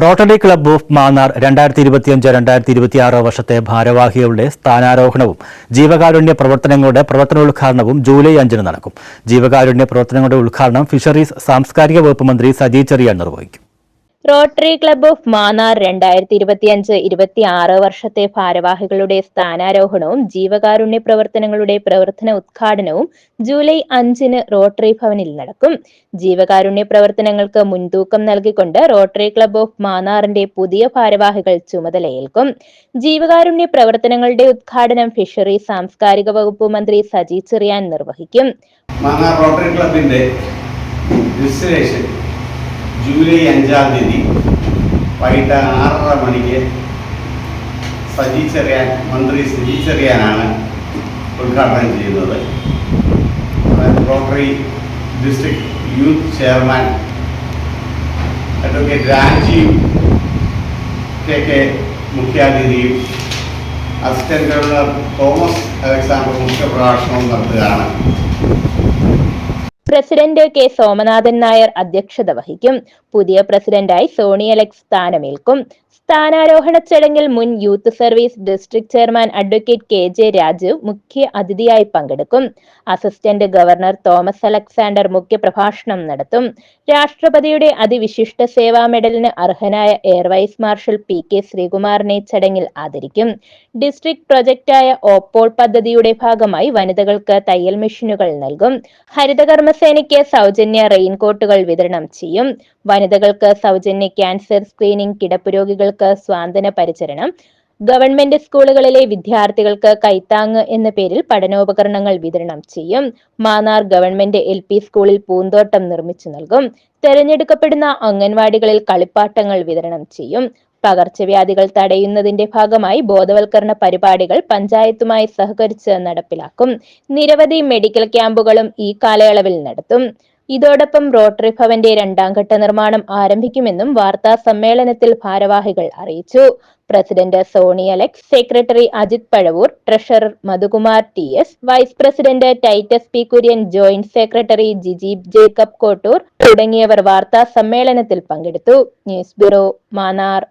Rotary club of Mannar രണ്ടായിരത്തി ഇരുപത്തിയഞ്ച് രണ്ടായിരത്തി ഇരുപത്തിയാറ് വർഷത്തെ ഭാരവാഹികളുടെ സ്ഥാനാരോഹണവും ജീവകാരുണ്യ പ്രവർത്തനങ്ങളുടെ പ്രവർത്തനോദ്ഘാടനവും ജൂലൈ അഞ്ചിന് നടക്കും. ജീവകാരുണ്യ പ്രവർത്തനങ്ങളുടെ ഉദ്ഘാടനം ഫിഷറീസ് സാംസ്കാരിക വകുപ്പ് മന്ത്രി സജി ചെറിയാൻ നിർവഹിക്കും. റോട്ടറി ക്ലബ് ഓഫ് മാന്നാർ രണ്ടായിരത്തി ഇരുപത്തി അഞ്ച് ഇരുപത്തി ആറ് വർഷത്തെ ഭാരവാഹികളുടെ സ്ഥാനാരോഹണവും ജീവകാരുണ്യ പ്രവർത്തനങ്ങളുടെ പ്രവർത്തന ഉദ്ഘാടനവും ജൂലൈ അഞ്ചിന് റോട്ടറി ഭവനിൽ നടക്കും. ജീവകാരുണ്യ പ്രവർത്തനങ്ങൾക്ക് മുൻതൂക്കം നൽകിക്കൊണ്ട് റോട്ടറി ക്ലബ് ഓഫ് മാന്നാറിന്റെ പുതിയ ഭാരവാഹികൾ ചുമതലയേൽക്കും. ജീവകാരുണ്യ പ്രവർത്തനങ്ങളുടെ ഉദ്ഘാടനം ഫിഷറി സാംസ്കാരിക വകുപ്പ് മന്ത്രി സജി ചെറിയാൻ നിർവഹിക്കും. ജൂലൈ അഞ്ചാം തീയതി വൈകിട്ട് ആറര മണിക്ക് സജി ചെറിയാൻ മന്ത്രി സജി ചെറിയാനാണ് ഉദ്ഘാടനം ചെയ്യുന്നത്. Rotary district youth chairman advocate Rajeev K K മുഖ്യാതിഥിയും assistant governor Thomas Alexander മുഖ്യപ്രഭാഷണവും നടത്തുകയാണ്. പ്രസിഡന്റ് കെ സോമനാഥൻ നായർ അധ്യക്ഷത വഹിക്കും. പുതിയ പ്രസിഡന്റായി സോണി അലക്സ് സ്ഥാനമേൽക്കും. സ്ഥാനാരോഹണ ചടങ്ങിൽ മുൻ youth service district chairman advocate K J Raju മുഖ്യ അതിഥിയായി പങ്കെടുക്കും. അസിസ്റ്റന്റ് ഗവർണർ തോമസ് അലക്സാണ്ടർ മുഖ്യ പ്രഭാഷണം നടത്തും. രാഷ്ട്രപതിയുടെ അതിവിശിഷ്ട സേവാ മെഡലിന് അർഹനായ air vice marshal P K ശ്രീകുമാറിനെ ചടങ്ങിൽ ആദരിക്കും. ഡിസ്ട്രിക്ട് പ്രൊജക്റ്റായ ഓപ്പോൾ പദ്ധതിയുടെ ഭാഗമായി വനിതകൾക്ക് തയ്യൽ മെഷീനുകൾ നൽകും. ഹരിതകർമ്മസേനയ്ക്ക് സൗജന്യ റെയിൻകോട്ടുകൾ വിതരണം ചെയ്യും. വനിതകൾക്ക് സൗജന്യ ക്യാൻസർ സ്ക്രീനിംഗ് കിടപ്പ് രോഗികൾക്ക് സ്വാന്തന പരിചരണം ഗവൺമെന്റ് സ്കൂളുകളിലെ വിദ്യാർത്ഥികൾക്ക് കൈത്താങ് എന്ന പേരിൽ പഠനോപകരണങ്ങൾ വിതരണം ചെയ്യും. മാന്നാർ ഗവൺമെന്റ് എൽ പി സ്കൂളിൽ പൂന്തോട്ടം നിർമ്മിച്ചു നൽകും. തെരഞ്ഞെടുക്കപ്പെടുന്ന അംഗൻവാടികളിൽ കളിപ്പാട്ടങ്ങൾ വിതരണം ചെയ്യും. പകർച്ചവ്യാധികൾ തടയുന്നതിന്റെ ഭാഗമായി ബോധവൽക്കരണ പരിപാടികൾ പഞ്ചായത്തുമായി സഹകരിച്ച് നടപ്പിലാക്കും. നിരവധി മെഡിക്കൽ ക്യാമ്പുകളും ഈ കാലയളവിൽ നടത്തും. ഇതോടൊപ്പം റോട്ടറി ഭവന്റെ രണ്ടാം ഘട്ട നിർമ്മാണം ആരംഭിക്കുമെന്നും വാർത്താ സമ്മേളനത്തിൽ ഭാരവാഹികൾ അറിയിച്ചു. President Soni Alex secretary Ajith Pazhavoor treasurer Madhukumar T S vice president Titus P Kurian joint secretary Jijeeb Jacob Kottoor തുടങ്ങിയവർ വാർത്താ സമ്മേളനത്തിൽ പങ്കെടുത്തു. News bureau Mannar.